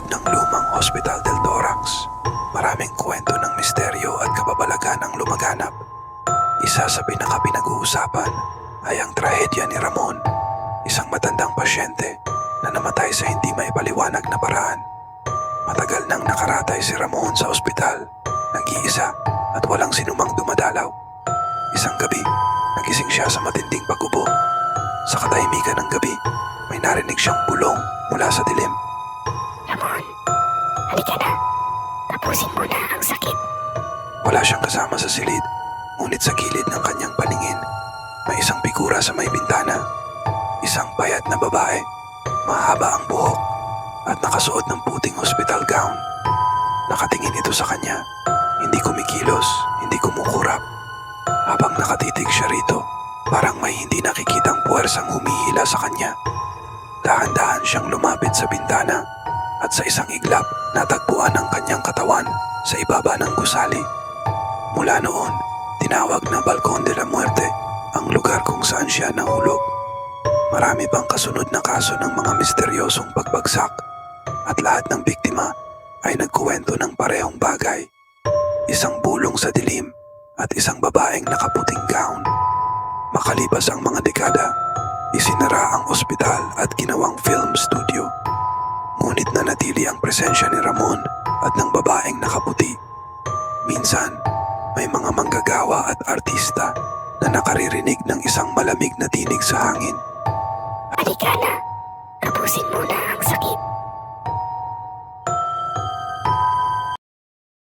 loob ng lumang Hospital del Torax, maraming kwento ng misteryo at kababalagan ang lumaganap. Isa sa pinaka-pinag-uusapan ay ang trahedya ni Ramon, isang matandang pasyente na namatay sa hindi may paliwanag na paraan. Matagal nang nakaratay si Ramon sa ospital, nag-iisa at walang sinumang dumadalaw. Isang gabi, nagising siya sa matinding pag-ubo. Sa katahimikan ng gabi, may narinig siyang bulong mula sa dilim. Tapusin mo na ang sakit. Wala siyang kasama sa silid, ngunit sa gilid ng kanyang paningin, may isang figura sa may bintana. Isang payat na babae, mahaba ang buhok, at nakasuot ng puting hospital gown. Nakatingin ito sa kanya, hindi kumikilos, hindi kumukurap. Habang nakatitig siya rito, parang may hindi nakikitang puwersang humihila sa kanya. Dahan-dahan siyang lumapit sa bintana at sa isang iglap natagpuan ang kanyang katawan sa ibaba ng gusali. Mula noon, tinawag na Balcon de la Muerte ang lugar kung saan siya nahulog. Marami pang kasunod na kaso ng mga misteryosong pagbagsak at lahat ng biktima ay nagkuwento ng parehong bagay. Isang bulong sa dilim at isang babaeng nakaputing gown. Makalipas ang mga dekada, isinara ang ospital at ginawang presensya ni Ramon at ng babaeng nakaputi. Minsan, may mga manggagawa at artista na nakaririnig ng isang malamig na tinig sa hangin. Halika na. Tapusin mo na ang sakit.